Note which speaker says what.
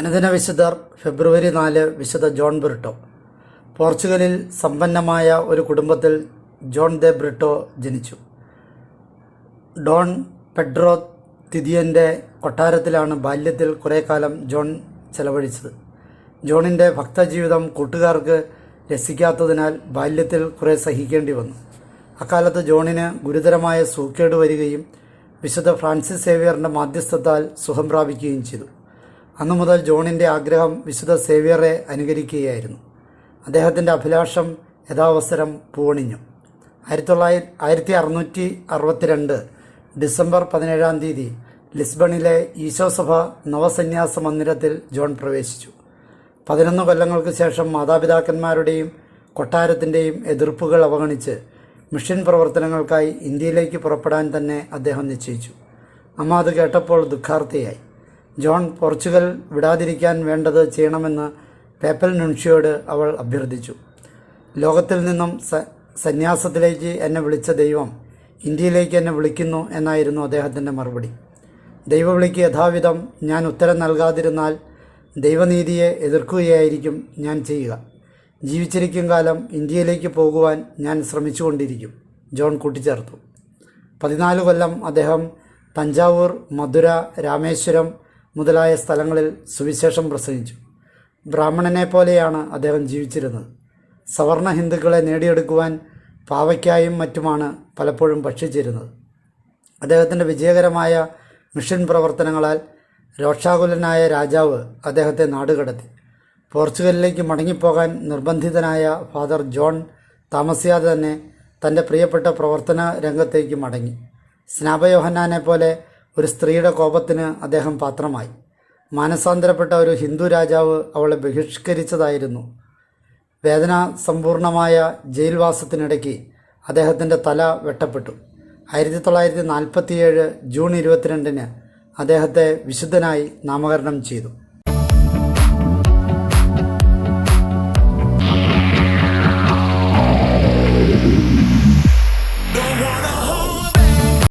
Speaker 1: അനുദിന വിശുദ്ധർ ഫെബ്രുവരി നാല് വിശുദ്ധ ജോൺ ബ്രിട്ടോ. പോർച്ചുഗലിൽ സമ്പന്നമായ ഒരു കുടുംബത്തിൽ ജോൺ ദെ ബ്രിട്ടോ ജനിച്ചു. ഡോൺ പെഡ്രോ തിദിയന്റെ കൊട്ടാരത്തിലാണ് ബാല്യത്തിൽ കുറേ കാലം ജോൺ ചെലവഴിച്ചത്. ജോണിന്റെ ഭക്തജീവിതം കൂട്ടുകാർക്ക് രസിക്കാത്തതിനാൽ ബാല്യത്തിൽ കുറേ സഹിക്കേണ്ടി വന്നു. അക്കാലത്ത് ജോണിന് ഗുരുതരമായ സൂക്കേട് വരികയും വിശുദ്ധ ഫ്രാൻസിസ് സേവിയറിന്റെ മാധ്യസ്ഥത്താൽ സുഖം പ്രാപിക്കുകയും ചെയ്തു. അന്നു മുതൽ ജോണിന്റെ ആഗ്രഹം വിശുദ്ധ സേവ്യറെ അനുകരിക്കുകയായിരുന്നു. അദ്ദേഹത്തിന്റെ അഭിലാഷം യഥാവസരം പൂണിഞ്ഞു ആയിരത്തി തൊള്ളായിരത്തി ആയിരത്തി അറുന്നൂറ്റി അറുപത്തിരണ്ട് ഡിസംബർ പതിനേഴാം തീയതി ലിസ്ബണിലെ ഈശോസഭ നവസന്യാസ മന്ദിരത്തിൽ ജോൺ പ്രവേശിച്ചു. പതിനൊന്ന് കൊല്ലങ്ങൾക്ക് ശേഷം മാതാപിതാക്കന്മാരുടെയും കൊട്ടാരത്തിന്റെയും എതിർപ്പുകൾ അവഗണിച്ച് മിഷൻ പ്രവർത്തനങ്ങൾക്കായി ഇന്ത്യയിലേക്ക് പുറപ്പെടാൻ തന്നെ അദ്ദേഹം നിശ്ചയിച്ചു. അമ്മ അത് കേട്ടപ്പോൾ ദുഃഖാർത്ഥിയായി. ജോൺ പോർച്ചുഗൽ വിടാതിരിക്കാൻ വേണ്ടത് ചെയ്യണമെന്ന് പേപ്പൽ നുൻഷിയോട് അവൾ അഭ്യർത്ഥിച്ചു. ലോകത്തിൽ നിന്നും സന്യാസത്തിലേക്ക് എന്നെ വിളിച്ച ദൈവം ഇന്ത്യയിലേക്ക് എന്നെ വിളിക്കുന്നു എന്നായിരുന്നു അദ്ദേഹത്തിന്റെ മറുപടി. ദൈവവിളിക്ക് യഥാവിധം ഞാൻ ഉത്തരം നൽകാതിരുന്നാൽ ദൈവനീതിയെ എതിർക്കുകയായിരിക്കും ഞാൻ ചെയ്യുക. ജീവിച്ചിരിക്കും കാലം ഇന്ത്യയിലേക്ക് പോകുവാൻ ഞാൻ ശ്രമിച്ചുകൊണ്ടിരിക്കും ജോൺ കൂട്ടിച്ചേർത്തു. പതിനാല് കൊല്ലം അദ്ദേഹം തഞ്ചാവൂർ മധുര രാമേശ്വരം മുതലായ സ്ഥലങ്ങളിൽ സുവിശേഷം പ്രസംഗിച്ചു. ബ്രാഹ്മണനെ പോലെയാണ് അദ്ദേഹം ജീവിച്ചിരുന്നത്. സവർണ ഹിന്ദുക്കളെ നേടിയെടുക്കുവാൻ പാവയ്ക്കായും മറ്റുമാണ് പലപ്പോഴും ഭക്ഷിച്ചിരുന്നത്. അദ്ദേഹത്തിന്റെ വിജയകരമായ മിഷൻ പ്രവർത്തനങ്ങളാൽ രോക്ഷാകുലനായ രാജാവ് അദ്ദേഹത്തെ നാടുകടത്തി. പോർച്ചുഗലിലേക്ക് മടങ്ങിപ്പോകാൻ നിർബന്ധിതനായ ഫാദർ ജോൺ താമസിയാതെ തന്നെ തന്റെ പ്രിയപ്പെട്ട പ്രവർത്തന രംഗത്തേക്ക് മടങ്ങി. സ്നാപയോഹന്നാനെ പോലെ ഒരു സ്ത്രീയുടെ കോപത്തിന് അദ്ദേഹം പാത്രമായി. മാനസാന്തരപ്പെട്ട ഒരു ഹിന്ദു രാജാവ് അവളെ ബഹിഷ്കരിച്ചതായിരുന്നു. വേദന സമ്പൂർണമായ ജയിൽവാസത്തിനിടയ്ക്ക് അദ്ദേഹത്തിന്റെ തല വെട്ടപ്പെട്ടു. ആയിരത്തി തൊള്ളായിരത്തി നാൽപ്പത്തിയേഴ് ജൂൺ ഇരുപത്തിരണ്ടിന് അദ്ദേഹത്തെ വിശുദ്ധനായി നാമകരണം ചെയ്തു.